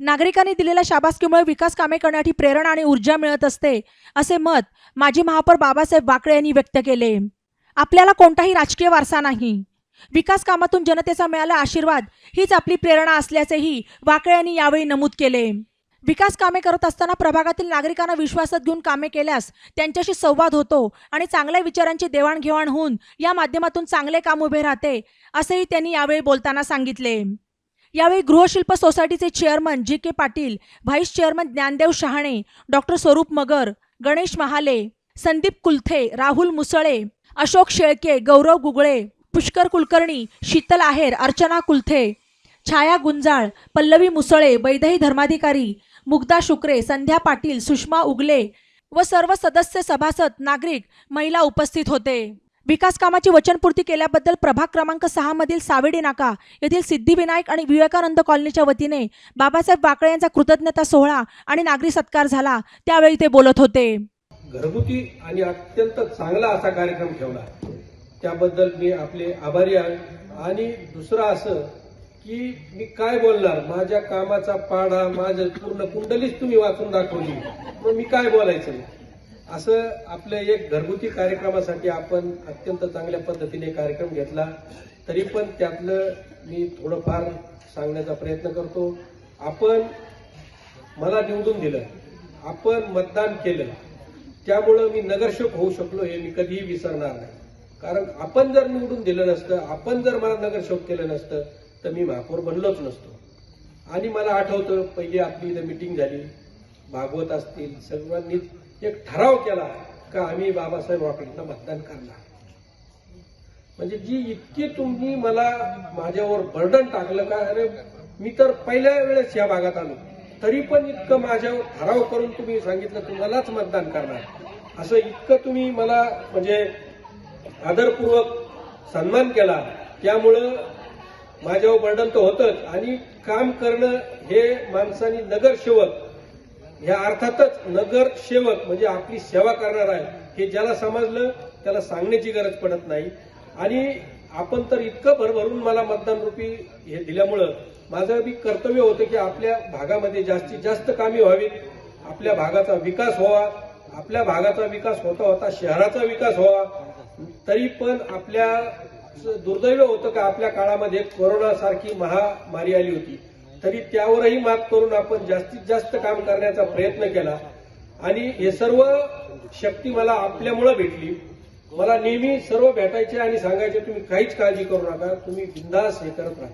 नागरिकांनी दिलेल्या शाबासकीमुळे विकास कामे करण्यासाठी प्रेरणा आणि ऊर्जा मिळत असते असे मत माजी महापौर बाबासाहेब वाकळे यांनी व्यक्त केले. आपल्याला कोणताही राजकीय वारसा नाही. विकास कामातून जनतेचा मिळाला आशीर्वाद हीच आपली प्रेरणा असल्याचेही वाकळे यांनी यावेळी नमूद केले. विकास कामे करत असताना प्रभागातील नागरिकांना विश्वासात घेऊन कामे केल्यास त्यांच्याशी संवाद होतो आणि चांगल्या विचारांची देवाणघेवाण होऊन या माध्यमातून चांगले काम उभे राहते असेही त्यांनी यावेळी बोलताना सांगितले. यावेळी गृहशिल्प सोसायटीचे chairman G K Patil vice chairman Dnyandev Shahane doctor Swaroop Magar Ganesh Mahale Sandeep Kulthe Rahul Musale Ashok Shelke गौरव गुगळे पुष्कर कुलकर्णी शीतल आहेर अर्चना कुलथे छाया गुंजाळ पल्लवी मुसळे वैदही धर्माधिकारी मुग्धा शुक्रे संध्या पाटील सुषमा उगले व सर्व सदस्य सभासद नागरिक महिला उपस्थित होते. विकास कामाची वचनपूर्ती केल्याबद्दल प्रभाग क्रमांक सहा मधील सावेडी नाका येथील सिद्धिविनायक आणि विवेकानंद कॉलनीच्या वतीने बाबासाहेब वाकळे यांचा कृतज्ञता सोहळा आणि नागरी सत्कार झाला. त्यावेळी ते बोलत होते. घरगुती आणि अत्यंत चांगला असा कार्यक्रम ठेवला. त्याबद्दल मी आपले आभारी आहे. आणि दुसरं असं की मी काय बोलणार? माझ्या कामाचा पाढा माझं पूर्ण कुंडलीच तुम्ही वाचून दाखवली. मग मी काय बोलायचं? असं आपल्या एक घरगुती कार्यक्रमासाठी आपण अत्यंत चांगल्या पद्धतीने कार्यक्रम घेतला. तरी पण त्यातलं मी थोडंफार सांगण्याचा प्रयत्न करतो. आपण मला निवडून दिलं. आपण मतदान केलं. त्यामुळं मी नगरसेवक होऊ शकलो हे मी कधीही विसरणार नाही. कारण आपण जर निवडून दिलं नसतं आपण जर मला नगरसेवक केलं नसतं तर मी महापौर बनलोच नसतो. आणि मला आठवतं पहिली आपली इथं मिटिंग झाली. भागवत असतील सर्वांनी एक ठराव केला का आम्ही बाबासाहेब वाकडेंना मतदान करणार. म्हणजे जी इतकी तुम्ही मला माझ्यावर बर्डन टाकलं का अरे मी तर पहिल्या वेळेस या भागात आलो. तरी पण इतकं माझ्यावर ठराव करून तुम्ही सांगितलं तुम्हालाच मतदान करणार. असं इतकं तुम्ही मला म्हणजे आदरपूर्वक सन्मान केला. त्यामुळं माझ्यावर बर्डन तर होतच. आणि काम करणं हे माणसानी नगरसेवक ह्या अर्थातच नगरसेवक म्हणजे आपली सेवा करणार आहे हे ज्याला समजलं त्याला सांगण्याची गरज पडत नाही. आणि आपण तर इतकं भरभरून मला मतदान रूपी हे दिल्यामुळं माझं बी कर्तव्य होतं की आपल्या भागामध्ये जास्तीत जास्त कामे व्हावीत. आपल्या भागाचा विकास व्हावा. आपल्या भागाचा विकास होता होता शहराचा विकास व्हावा. तरी पण आपल्या दुर्दैव होतं का आपल्या काळामध्ये कोरोना सारखी महामारी आली होती. तरी त्यावरही मात करून आपण जास्तीत जास्त काम करण्याचा प्रयत्न केला. आणि हे सर्व शक्ती मला आपल्यामुळं भेटली. मला नेहमी सर्व भेटायचे आणि सांगायचे तुम्ही काहीच काळजी करू नका तुम्ही बिंदास हे करत राहा.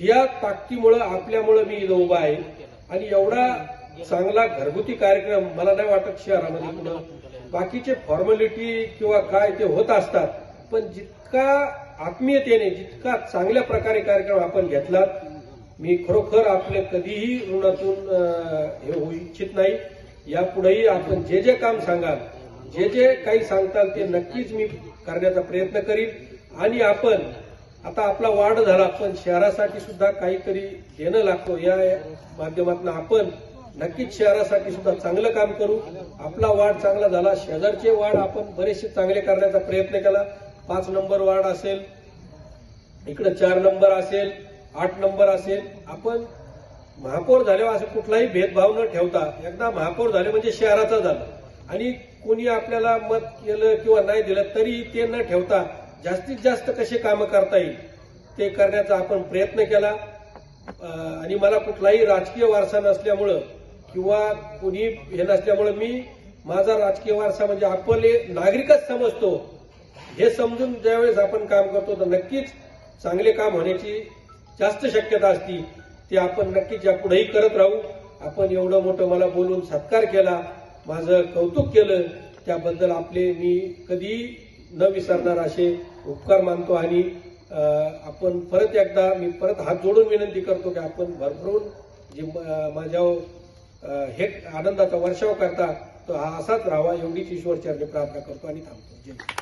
या ताकदीमुळं आपल्यामुळं मी इथं उभा आहे. आणि एवढा चांगला घरगुती कार्यक्रम मला नाही वाटत शहरामध्ये पुन्हा बाकीचे फॉर्मॅलिटी किंवा काय ते होत असतात. पण जितका आत्मीयतेने जितका चांगल्या प्रकारे कार्यक्रम आपण घेतला मी खरोखर आपले कधीही ऋणातून हे होऊ इच्छित नाही. यापुढेही आपण जे जे काम सांगाल जे जे काही सांगताल ते नक्कीच मी करण्याचा प्रयत्न करीन. आणि आपण आता आपला वाढ झाला पण शहरासाठी सुद्धा काहीतरी देणं लागतो. या माध्यमातून आपण नक्कीच शहरासाठी सुद्धा चांगलं काम करू. आपला वाढ चांगला झाला शेजारचे वाढ आपण बरेचसे चांगले करण्याचा प्रयत्न केला. पाच नंबर वाढ असेल इकडे चार नंबर असेल आठ नंबर असेल. आपण महापौर झाल्यावर असं कुठलाही भेदभाव न ठेवता एकदा महापौर झाले म्हणजे शहराचा झालं. आणि कोणी आपल्याला मत केलं किंवा नाही दिलं तरी ते न ठेवता जास्तीत जास्त कसे कामं करता येईल ते करण्याचा आपण प्रयत्न केला. आणि मला कुठलाही राजकीय वारसा नसल्यामुळं किंवा कोणी हे नसल्यामुळं मी माझा राजकीय वारसा म्हणजे आपले नागरिकच समजतो. हे समजून ज्यावेळेस आपण काम करतो तर नक्कीच चांगले काम होण्याची जास्त शक्यता असती ते आपण नक्कीच यापुढेही करत राहू. आपण एवढं मोठं मला बोलून सत्कार केला माझं कौतुक केलं त्याबद्दल आपले मी कधी न विसरणार असे उपकार मानतो आणि आपण परत एकदा मी परत हात जोडून विनंती करतो की आपण भरभरून जे माझ्या हे आनंदाचा वर्षाव करता तो हा असाच राहावा एवढीच ईश्वरचरणी प्रार्थना करतो आणि थांबतो. जय